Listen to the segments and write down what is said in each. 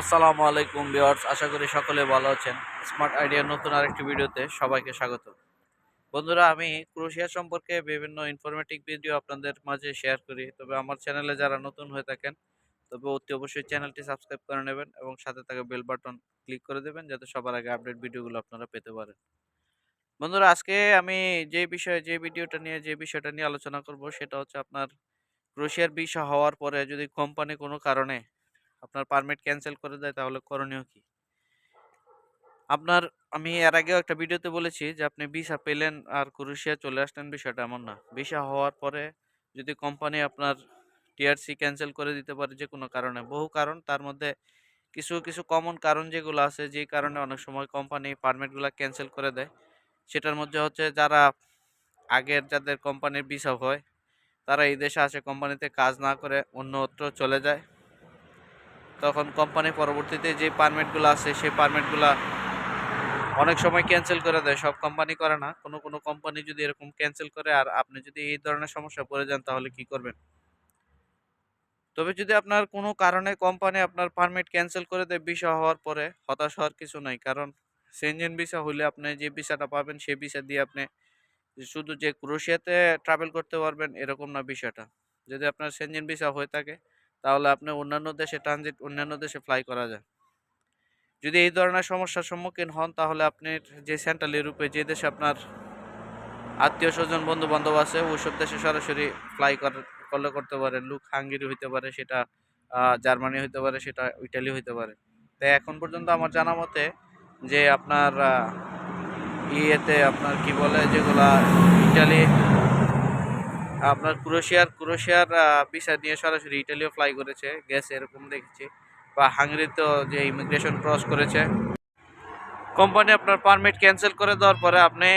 আসসালামু আলাইকুম ভিউয়ার্স, আশা করি সকলে ভালো আছেন। স্মার্ট আইডিয়ার নতুন আরেকটি ভিডিওতে সবাইকে স্বাগত। বন্ধুরা, আমি ক্রোশিয়া সম্পর্কে বিভিন্ন ইনফরমেটিভ ভিডিও আপনাদের মাঝে শেয়ার করি। তবে আমার চ্যানেলে যারা নতুন হয়ে থাকেন, তবে অতি অবশ্যই চ্যানেলটি সাবস্ক্রাইব করে নেবেন এবং সাথে থাকা বেল বাটন ক্লিক করে দেবেন যাতে সবার আগে আপডেট ভিডিওগুলো আপনারা পেতে পারেন। বন্ধুরা, আজকে আমি যে বিষয়ে, যে ভিডিওটা নিয়ে, যে বিষয়টা নিয়ে আলোচনা করব, সেটা হচ্ছে আপনার ক্রোশিয়ার ভিসা হওয়ার পরে যদি কোম্পানি কোনো কারণে আপনার পারমিট ক্যান্সেল করে দেয়, তাহলে করণীয় কি? আপনার, আমি এর আগেও একটা ভিডিওতে বলেছি যে, আপনি ভিসা পেলেন আর ক্রোশিয়া চলে আসলেন বিষয়টা এমন না। ভিসা হওয়ার পরে যদি কোম্পানি আপনার টিআরসি ক্যান্সেল করে দিতে পারে যে কোনো কারণে। বহু কারণ, তার মধ্যে কিছু কিছু কমন কারণ যেগুলো আছে, যেই কারণে অনেক সময় কোম্পানি পারমিটগুলো ক্যান্সেল করে দেয়। সেটার মধ্যে হচ্ছে যারা আগের যাদের কোম্পানির ভিসা হয়, তারা এই দেশে আসে কোম্পানিতে কাজ না করে অন্যত্র চলে যায়। তখন কোম্পানি পরবর্তীতে যে পারমিটগুলো আছে, সেই পারমিটগুলো অনেক সময় ক্যান্সেল করে দেয়। সব কোম্পানি করে না। কোনো কোনো কোম্পানি যদি এরকম ক্যান্সেল করে আর আপনি যদি এই ধরনের সমস্যা পড়ে যান, তাহলে কি করবেন? তবে যদি আপনার কোনো কারণে কোম্পানি আপনার পারমিট ক্যান্সেল করে দেয় ভিসা হওয়ার পরে হতাশ হওয়ার কিছু নাই। কারণ সেনজেন ভিসা হলে আপনি যে ভিসাটা পাবেন, সেই ভিসা দিয়ে আপনি শুধু যে ক্রোশিয়াতে ট্রাভেল করতে পারবেন, এরকম না বিষয়টা যদি আপনার সেনজেন ভিসা হয়ে থাকে তাহলে আপনি অন্যান্য দেশে ট্রানজিট অন্যান্য দেশে ফ্লাই করা যায়। যদি এই ধরনের সমস্যার সম্মুখীন হন, তাহলে আপনি যে সেন্ট্রাল ইউরোপে যে দেশে আপনার আত্মীয় স্বজন বন্ধু বান্ধব আছে, ওইসব দেশে সরাসরি ফ্লাই করলে করতে পারে। লুক হাঙ্গেরি হইতে পারে, সেটা জার্মানি হইতে পারে, সেটা ইটালি হইতে পারে। তাই এখন পর্যন্ত আমার জানা মতে যে আপনার ইয়েতে আপনার কি বলে, যেগুলা ইটালি আপনার ক্রোশিয়ার ক্রোশিয়ার ভিসা নিয়ে সরাসরি ইটালিও ফ্লাই করেছে, গেছে এরকম দেখেছি। বা হাঙ্গেরিতেও যে ইমিগ্রেশন ক্রস করেছে। কোম্পানি আপনার পারমিট ক্যান্সেল করে দেওয়ার পরে আপনি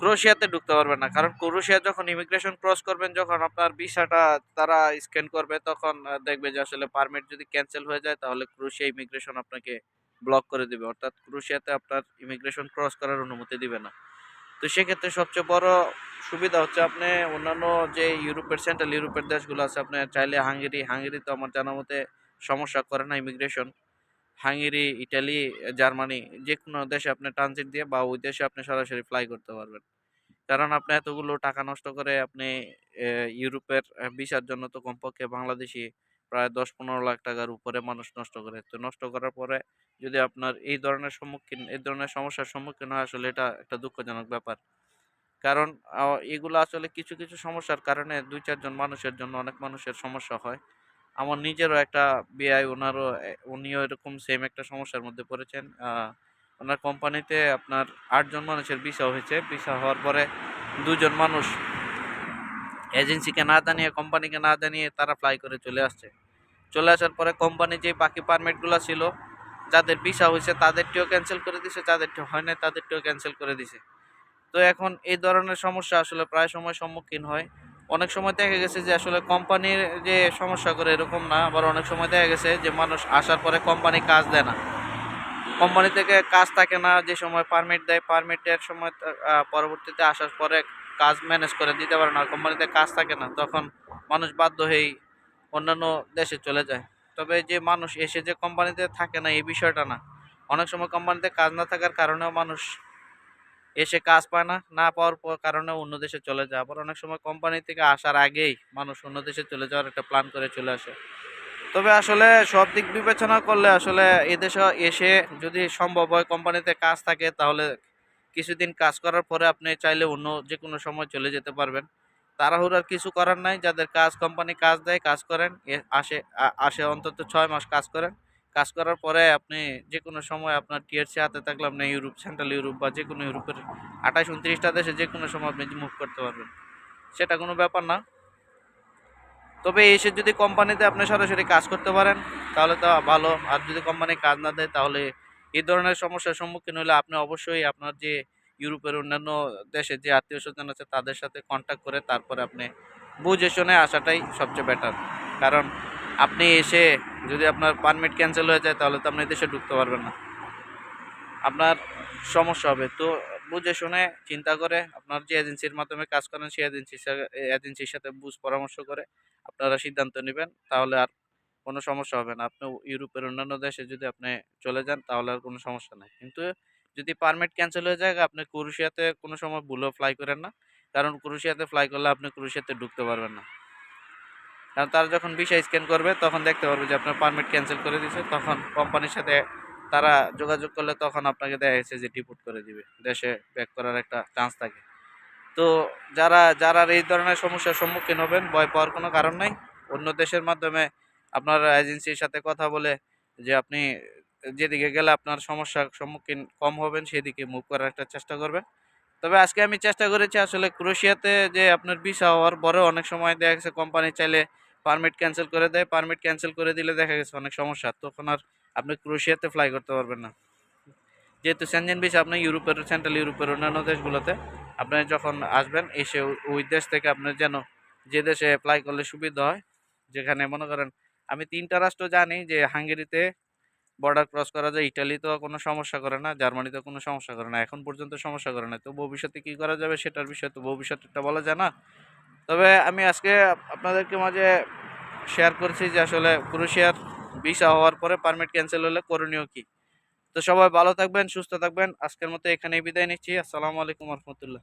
ক্রোশিয়াতে ঢুকতে পারবেন না। কারণ ক্রোশিয়া যখন ইমিগ্রেশন ক্রস করবেন, যখন আপনার ভিসাটা তারা স্ক্যান করবে, তখন দেখবে যে আসলে পারমিট যদি ক্যান্সেল হয়ে যায়, তাহলে ক্রোশিয়া ইমিগ্রেশন আপনাকে ব্লক করে দিবে। অর্থাৎ ক্রোশিয়াতে আপনার ইমিগ্রেশন ক্রস করার অনুমতি দিবে না। তো সেক্ষেত্রে সবচেয়ে বড় সুবিধা হচ্ছে আপনি অন্যান্য যে ইউরোপের, সেন্ট্রাল ইউরোপের দেশগুলো আছে, আপনি চাইলে হাঙ্গেরি হাঙ্গেরি তো আমার জানা মতে সমস্যা করে না ইমিগ্রেশন হাঙ্গেরি, ইটালি, জার্মানি যে কোনো দেশে আপনি ট্রানজিট দিয়ে বা ওই দেশে আপনি সরাসরি ফ্লাই করতে পারবেন। কারণ আপনি এতগুলো টাকা নষ্ট করে আপনি ইউরোপের ভিসার জন্য তো কমপক্ষে বাংলাদেশি প্রায় দশ পনেরো লাখ টাকার উপরে মানুষ নষ্ট করে। তো নষ্ট করার পরে যদি আপনার এই ধরনের সম্মুখীন, এই ধরনের সমস্যার সম্মুখীন হয়, আসলে এটা একটা দুঃখজনক ব্যাপার। কারণ এগুলো আসলে কিছু কিছু সমস্যার কারণে দুই চারজন মানুষের জন্য অনেক মানুষের সমস্যা হয়। আমার নিজেরও একটা বিআই ওনারও উনিও এরকম সেম একটা সমস্যার মধ্যে পড়েছেন। ওনার কোম্পানিতে আপনার আটজন মানুষের ভিসা হয়েছে। ভিসা হওয়ার পরে দুজন মানুষ এজেন্সিকে না জানিয়ে কোম্পানিকে না জানিয়ে তারা ফ্লাই করে চলে আসছে। চলে আসার পরে কোম্পানি যে বাকি পারমিটগুলো ছিল, যাদের ভিসা হয়েছে তাদেরটিও ক্যান্সেল করে দিছে যাদেরটি হয় না তাদেরটিও ক্যান্সেল করে দিছে। তো এখন এই ধরনের সমস্যা আসলে প্রায় সময় সম্মুখীন হয়। অনেক সময় দেখা গেছে যে আসলে কোম্পানির যে সমস্যা করে এরকম না, আবার অনেক সময় দেখা গেছে যে মানুষ আসার পরে কোম্পানি কাজ দেয় না। কোম্পানি থেকে কাজ থাকে না, যে সময় পারমিট দেয় পারমিটের সময় পরবর্তীতে আসার পরে কাজ ম্যানেজ করে দিতে পারে না কোম্পানিতে কাজ থাকে না, তখন মানুষ বাধ্য হয়েই অন্যান্য দেশে চলে যায়। তবে যে মানুষ এসে যে কোম্পানিতে থাকে না, এই বিষয়টা না। অনেক সময় কোম্পানিতে কাজ না থাকার কারণেও মানুষ এসে কাজ পায় না না পাওয়ার কারণে অন্য দেশে চলে যায়। আবার অনেক সময় কোম্পানি থেকে আসার আগেই মানুষ অন্য দেশে চলে যাওয়ার একটা প্ল্যান করে চলে আসে। তবে আসলে সব দিক বিবেচনা করলে আসলে এদেশে এসে যদি সম্ভব হয় কোম্পানিতে কাজ থাকে, তাহলে কিছুদিন কাজ করার পরে আপনি চাইলে অন্য যে কোনো সময় চলে যেতে পারবেন। তাড়াহুড়ার কিছু করার নাই, যাদের কাজ কোম্পানি কাজ দেয়, কাজ করেন আসে আসে অন্তত ছয় মাস কাজ করেন। কাজ করার পরে আপনি যে কোনো সময় আপনার টিআরসি হাতে থাকলে আপনি ইউরোপ, সেন্ট্রাল ইউরোপ বা যে কোনো ইউরোপের আঠাশ, উনত্রিশটা দেশে যে কোনো সময় আপনি মুভ করতে পারবেন। সেটা কোনো ব্যাপার না। তবে এসে যদি কোম্পানিতে আপনি সরাসরি কাজ করতে পারেন, তাহলে তো ভালো। আর যদি কোম্পানি কাজ না দেয়, তাহলে এই ধরনের সমস্যার সম্মুখীন হলে আপনি অবশ্যই আপনার যে ইউরোপের অন্যান্য দেশে যে আত্মীয় স্বজন আছে, তাদের সাথে কন্ট্যাক্ট করে তারপরে আপনি বুঝে শুনে আসাটাই সবচেয়ে বেটার কারণ আপনি এসে যদি আপনার পারমিট ক্যান্সেল হয়ে যায়, তাহলে তো আপনি দেশে ঢুকতে পারবেন না। আপনার সমস্যা হবে। তো বুঝে শুনে চিন্তা করে আপনার যে এজেন্সির মাধ্যমে কাজ করেন, সেই এজেন্সির এজেন্সির সাথে বুঝ পরামর্শ করে আপনারা সিদ্ধান্ত নেবেন। তাহলে আর কোনো সমস্যা হবে না। আপনি ইউরোপের অন্যান্য দেশে যদি আপনি চলে যান, তাহলে আর কোনো সমস্যা নাই। কিন্তু যদি পারমিট ক্যান্সেল হয়ে যায়, আপনি ক্রোয়েশিয়াতে কোনো সময় ভুলেও ফ্লাই করেন না। কারণ ক্রোয়েশিয়াতে ফ্লাই করলে আপনি ক্রোয়েশিয়াতে ঢুকতে পারবেন না। কারণ তারা যখন ভিসা স্ক্যান করবে, তখন দেখতে পারবে যে আপনার পারমিট ক্যান্সেল করে দিয়েছে। তখন কোম্পানির সাথে তারা যোগাযোগ করলে তখন আপনাকে দেখা গেছে যে ডিপোর্ট করে দিবে। দেশে ব্যাক করার একটা চান্স থাকে। তো যারা যারা এই ধরনের সমস্যার সম্মুখীন হবেন, ভয় পাওয়ার কোনো কারণ নাই। অন্য দেশের মাধ্যমে আপনার এজেন্সির সাথে কথা বলে যে আপনি যেদিকে গেলে আপনার সমস্যার সম্মুখীন কম হবেন, সেদিকে মুভ করার একটা চেষ্টা করবেন। তবে আজকে আমি চেষ্টা করেছি আসলে ক্রোয়েশিয়াতে যে আপনার ভিসা হওয়ার পরেও অনেক সময় দেখা গেছে কোম্পানি চাইলে পারমিট ক্যান্সেল করে দেয়। পারমিট ক্যান্সেল করে দিলে দেখা গেছে অনেক সমস্যা, তখন আর আপনি ক্রোয়েশিয়াতে ফ্লাই করতে পারবেন না। যেহেতু সেনজেন ভিসা আপনি ইউরোপের সেন্ট্রাল ইউরোপের অন্যান্য দেশগুলোতে আপনি যখন আসবেন, এসে ওই দেশ থেকে আপনার যেন যে দেশে অ্যাপ্লাই করলে সুবিধা হয়, যেখানে মনে করেন আমি তিনটা রাষ্ট্র জানি যে হাঙ্গেরিতে বর্ডার ক্রস করা যায় ইটালিতেও কোনো সমস্যা করে না জার্মানিতেও কোনো সমস্যা করে না, এখন পর্যন্ত সমস্যা করে না তো ভবিষ্যতে কী করা যাবে সেটার বিষয়ে তো ভবিষ্যৎটা বলা যায় না। তবে আমি আজকে আপনাদেরকে মাঝে শেয়ার করছি যে আসলে ক্রোয়েশিয়ার ভিসা হওয়ার পরে পারমিট ক্যান্সেল হলে করণীয় কী। তো সবাই ভালো থাকবেন, সুস্থ থাকবেন। আজকের মতো এখানেই বিদায় নিচ্ছি। আসসালামু আলাইকুম রহমতুল্লাহ।